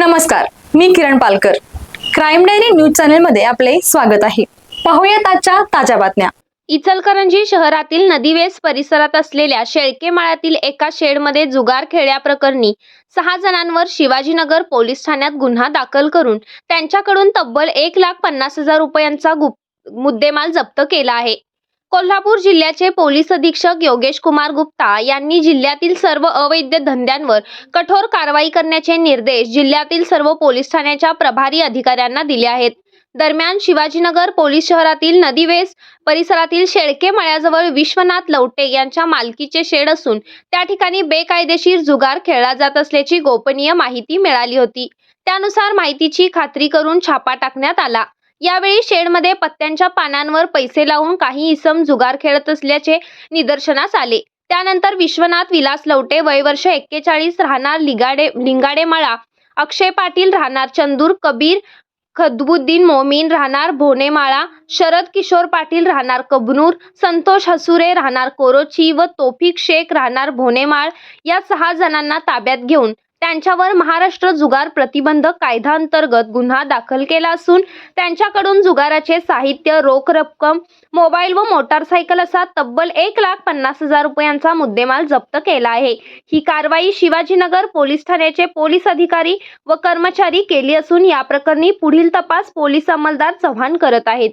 नमस्कार मी Kiran Palkar. Crime diary news चॅनलमध्ये आपले स्वागत आहे. पाहूयात आजच्या ताज्या बातम्या. इचलकरंजी शहरातील नदीवेस परिसरात असलेल्या शेळके माळ्यातील एका शेडमध्ये जुगार खेळल्याप्रकरणी सहा जणांवर शिवाजीनगर पोलीस ठाण्यात गुन्हा दाखल करून त्यांच्याकडून तब्बल एक लाख पन्नास हजार रुपयांचा गुप मुद्देमाल जप्त केला आहे. कोल्हापूर जिल्ह्याचे पोलीस अधीक्षक योगेश कुमार गुप्ता यांनी जिल्ह्यातील सर्व अवैध धंद्यांवर कठोर कारवाई करण्याचे निर्देश जिल्ह्यातील सर्व पोलीस ठाण्याच्या प्रभारी अधिकाऱ्यांना दिले आहेत. दरम्यान शिवाजीनगर पोलीस शहरातील नदीवेस परिसरातील शेळके मळ्याजवळ विश्वनाथ लवटे यांच्या मालकीचे शेड असून त्या ठिकाणी बेकायदेशीर जुगार खेळला जात असल्याची गोपनीय माहिती मिळाली होती. त्यानुसार माहितीची खात्री करून छापा टाकण्यात आला. यावेळी शेडमध्ये पत्त्यांच्या पानांवर पैसे लावून काही इसम जुगार खेळत असल्याचे निदर्शनास आले. त्यानंतर विश्वनाथ विलास लवटे वयवर्ष एक्केचाळीस राहणार लिगाडे लिंगाडेमाळा. अक्षय पाटील राहणार चंदूर कबीर खदबुद्दीन मोमीन राहणार भोनेमाळा. शरद किशोर पाटील राहणार कबनूर. संतोष हसुरे राहणार कोरोची व तोफिक शेख राहणार भोनेमाळ. या सहा जणांना ताब्यात घेऊन त्यांच्यावर महाराष्ट्र जुगार प्रतिबंधक कायद्यांतर्गत गुन्हा दाखल केला असून त्यांच्याकडून जुगाराचे साहित्य रोख रक्कम मोबाईल व मोटारसायकल असा तब्बल एक लाख पन्नास हजार रुपयांचा मुद्देमाल जप्त केला आहे. ही कारवाई शिवाजीनगर पोलीस ठाण्याचे पोलीस अधिकारी व कर्मचारी केली असून या प्रकरणी पुढील तपास पोलीस अंमलदार चव्हाण करत आहेत.